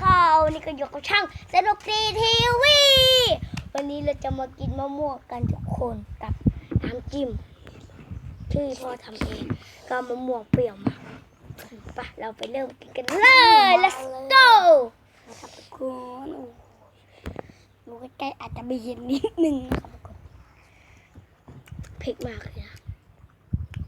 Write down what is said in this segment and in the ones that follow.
ค่ะวันนี้ก็อยู่กับช่างสนุกดีทีวี วันนี้เราจะมากินมะม่วงกันทุกคนกับน้ำจิ้มที่พ่อทำเองก็มะม่วงเปรี้ยวมากไปะเราไปเริ่มกินกันเลย let's go นะครับทุกคนโอ้ดูใกล้ๆอาจจะไม่เห็นนิดนึงนะครับทุกคนเผ็ดมากเลยนะ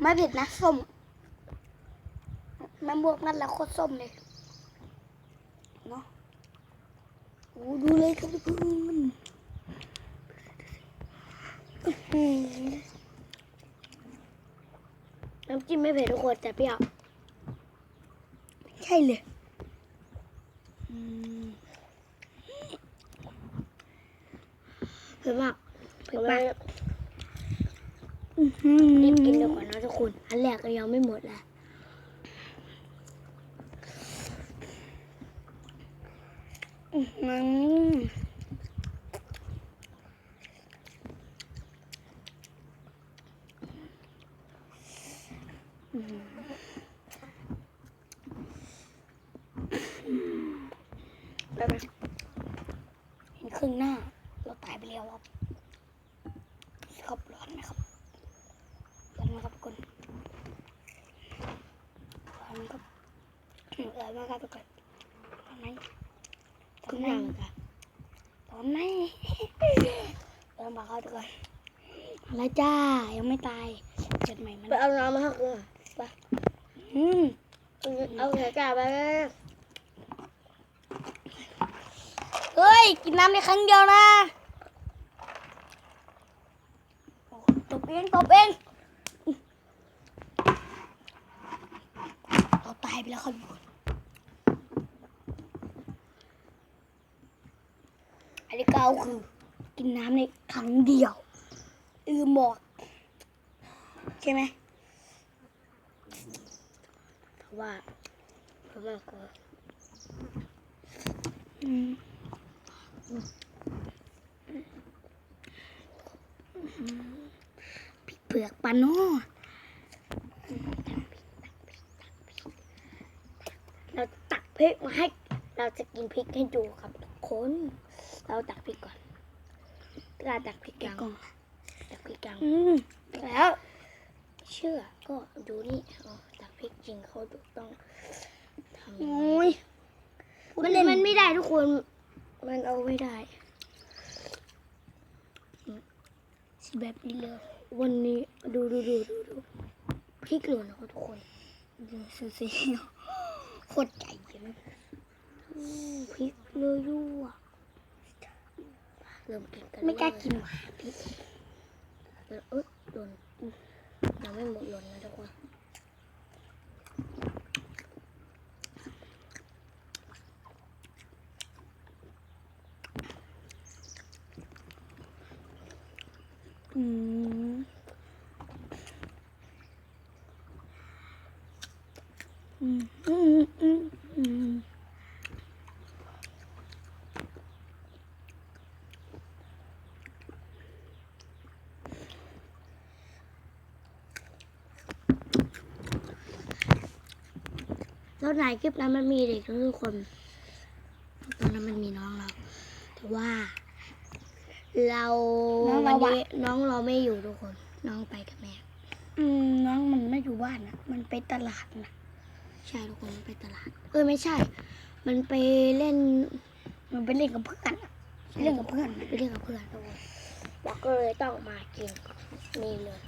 ไม่เผ็ดนะส้มแม่บวกนั่นแหละโคตรส้มเลยเนาะ โอ้ดูเลยครับทุกคนอื้อหือน้ำจิ้มไม่เผ็ดทุกคนแต่เปรี้ยวใช่เลยอืมเผ็ดมากเผ็ดมากอื้อหือรีบกินดีกว่านะทุกคน อันแรกก็ยังไม่หมดเลย อื้อหือไปไหมเห็นครึ่งหน้า เราตายไปแล้วครับครับร้อนนะครับร้อนนะครับทุกคนร้อนครับร้อนมากครับทุกคนร้อนไหม นอไหมย่างค่ะร้อนไหมร้อนมากครับทุกคนแล้วจ้ายังไม่ตายเกิดใหม่มันไปเอาน้ำมาให้กูหน่อยไปอืมเอาเสือจ่าไปเลยเฮ้ยกินน้ำในครั้งเดียวนะโอ้ตบเองตบเองเราตายไปแล้วครับทุกคน อันนี้ก็เอาคือ กินน้ำในครั้งเดียว อือหมอกใช่ไหมเพราะว่าเพราะว่าก็อืมพริกเผือกปาโน่เราตักพริกมาให้ เราจะกินพริกให้ดูครับทุกคน เราตักพริกก่อนเราตักพริกกลางกล่องตักพริกกลางอืมแล้วเชื่อก็ดูนี่อ๋อตักพริกจริงเขาถูกต้องทำโอ้ยมันมันไม่ได้ทุกคน มันเอาไม่ได้สิแบบนี้เลยวันนี้ดูดูดูดูดูพริกหล่นนะครับทุกคนดูสูสีโคตรใจเย็นอืมพริกเลยยั่ว เริ่มกินกันไม่กล้ากินหวานพริกเออหล่นยังไม่หมดหล่นนะทุกคนอืมอืมอืม แล้วในคลิปนั้นมันมีเด็กทุกคน ตอนนั้นมันมีน้องเรา แต่ว่า เราน้องวัเรานอะนี้น้องเราไม่อยู่ทุกคน น้องไปกับแม่ อืมน้องมันไม่อยู่บ้านนะมันไปตลาดนะใช่ทุกคนมันไปตลาด เออไม่ใช่ มันไปเล่น มันไปเล่นกับเพื่อนอะเล่นกับเพื่อนนะไปเล่นกับเพื่อนทุกคนเราก็เลยต้องมากินนี่เลย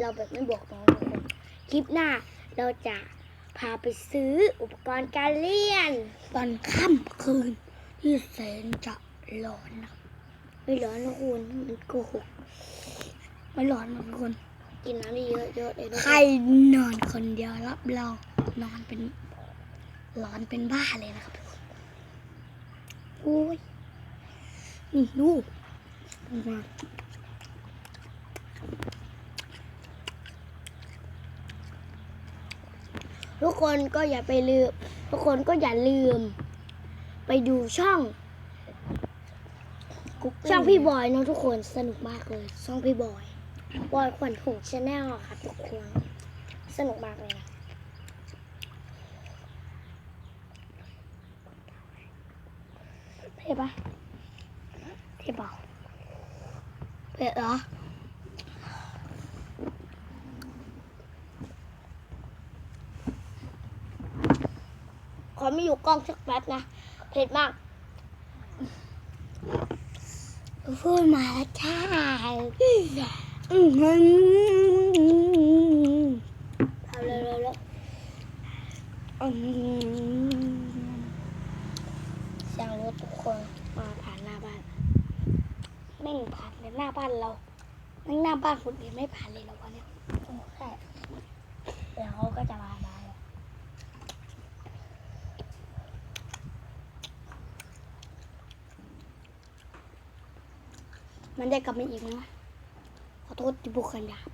เราแบบไม่บอกน้องทุกคน คลิปหน้าเราจะ พาไปซื้ออุปกรณ์การเรียน ตอนค่ำคืนที่แสนจะร้อนนะไม่ร้อนนะคุณมันโกหกไม่ร้อนนะทุกคนกินน้ำเยอะๆเยอะเลยทุกใคครนนอนคนเดียวรับเรานอนเป็นร้อนเป็นบ้าเลยนะครับทุกคนโอ้ยนี่ดูดูมา ทุกคนก็อย่าไปลืม ทุกคนก็อย่าลืม ไปดูช่องกุ๊กช่องพี่บอยเนอะทุกคนสนุกมากเลยช่องพี่บอยบอยขวัญถุงชาแนลค่ะทุกคนสนุกมากเลยนะผ็ดปะเผ็ดเปล่าเผ็ดเหรอ ไม่อยู่กล้องสักแป๊บนะ เผ็ดมากพูดมาแล้วจ้าอือหือเอาเร็วเร็วเร็วอืมเสียงรถทุกคนมาผ่านหน้าบ้านแม่งผ่านในหน้าบ้านเราแม่งหน้าบ้านคนอื่นไม่ผ่านเลยเหรอวะเนี่ย โอ้ใช่เดี๋ยวเขาก็จะมาได้แล้ว มันได้กลับมาอีกนะขอโทษที่บุกขันหยาบ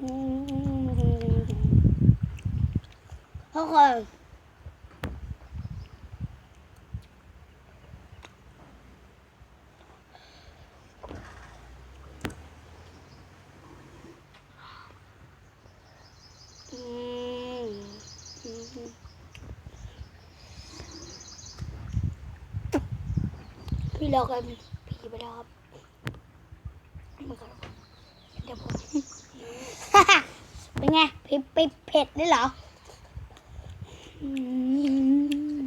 อืมทุกคน อืมอืม พี่เรากันผีไปแล้วครับมันก็เดี๋ยวผมเป็นไงเผ็ดเผ็ดเผ็ดได้เหรออืม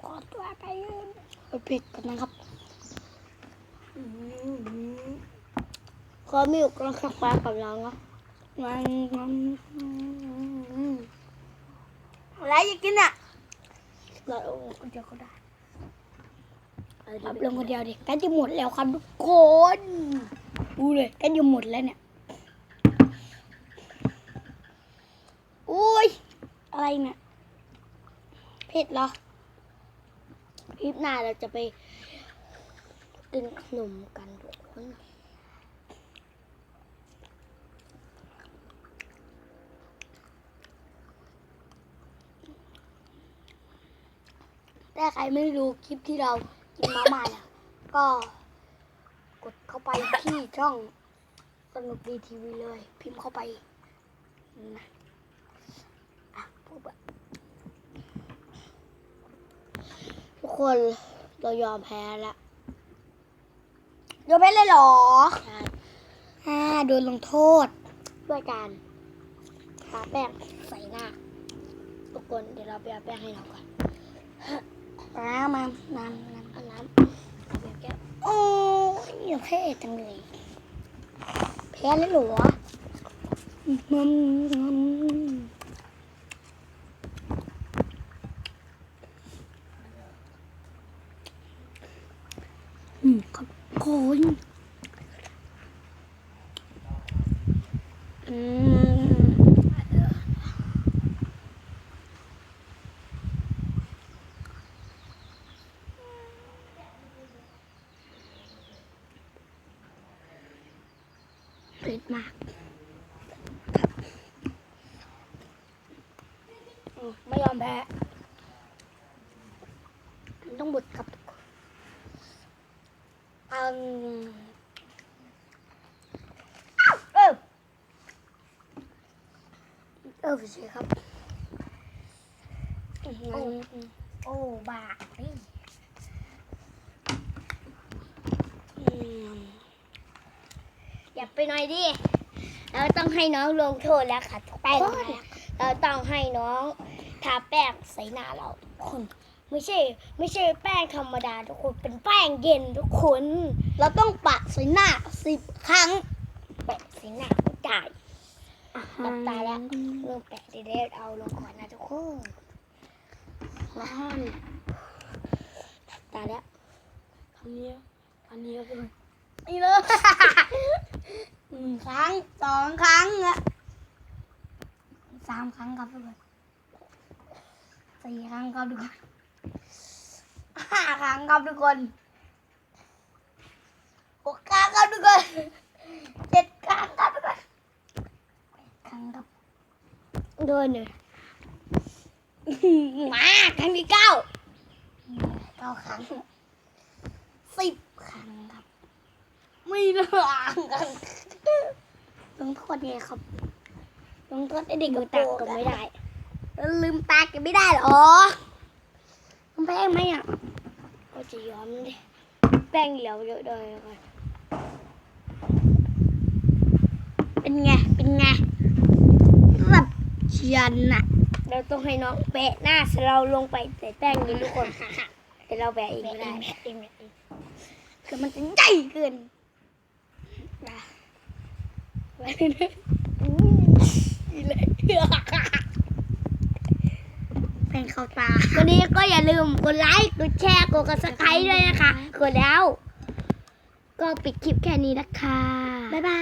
ขอตัวไปเผ็ดก่อนนะครับอืมขอไม่อยู่กล้องสักแป๊บกับเราเนาะมันมันอะไรอยากกินอะเราเอาคนเดียวก็ได้ อับลงคนเดียวดิใกล้จะหมดแล้วครับทุกคนดูเลยใกล้จะหมดแล้วเนี่ยอุ้ยอะไรเนี่ยเผ็ดเหรอคลิปหน้าเราจะไปกินขนมกันทุกคนถ้าใครไม่ดูคลิปที่เรา กินมาม่าเนี่ยก็กดเข้าไปที่ช่องสนุกดีทีวีเลย พิมพ์เข้าไปนะอะพูดแบบทุกคนเรายอมแพ้แล้วโดนไปเลยเหรอใช่อ่าโดนลงโทษด้วยการทาแป้งใส่หน้าทุกคนเดี๋ยวเราไปเอาแป้งให้เราก่อนน้ำมันน้ำน้เอาน้ำเอาแบบแก้วำ โอ้ยอย่าเพ่จังเลยแพ้เลยเหรออืมอืมอืมครับโคนอืม เผ็ดมากอืมไม่ยอมแพ้มันต้องบดกับอืมเออเออสิครับอืมโอ้บานี่อืม อย่าไปหน่อยดิ เราต้องให้น้องลงโทษแล้วค่ะทุกคนเราต้องให้น้องทาแป้งใส่หน้าเราทุกคน ไม่ใช่ ไม่ใช่แป้งธรรมดาทุกคน เป็นแป้งเย็นทุกคน เราต้องปะใส่หน้าสิบครั้ง แปะใส่หน้าไม่ได้หลับตาแล้วเริ่มแปะเด็ดๆเอาลงก่อนนะทุกคนร้านหลับตาแล้วอันนี้อันนี้ก็เป็นนี่เลย หนึ่งครั้งสองครั้งอะสามครั้งครับทุกคนสี่ครั้งครับทุกคนห้าครั้งครับทุกคนหกครั้งครับทุกคนเจ็ดครั้งครับทุกคนแปดครั้งครับโดนเลยมาครั้งที่เก้าเก้าครั้งสิบครั้งครับ ไม่เลือกกันลงโทษไงครับลงโทษไอเด็กมืกอระโปตัรกงก็ไม่ได้แล้วลืมตากันไม่ได้เหรอมันแป้งไหมอะก็จะยอมดิแป้งเหลวเยอะเลยก่อนเป็นไง เป็นไงแบบเชียนน่ะ เราต้องให้น้องแปะหน้าเราลงไปใส่แป้งนี้ทุกคนแต่เราแปะเองไม่ได้เองเองคือมันจะใหญ่เกินนะ ไว้เลยแป้งเข้าตา วันนี้ก็อย่าลืมกดไลค์ กดแชร์ กดกระสไครด้วยนะคะ กดแล้ว ก็ปิดคลิปแค่นี้นะคะ บ๊ายบาย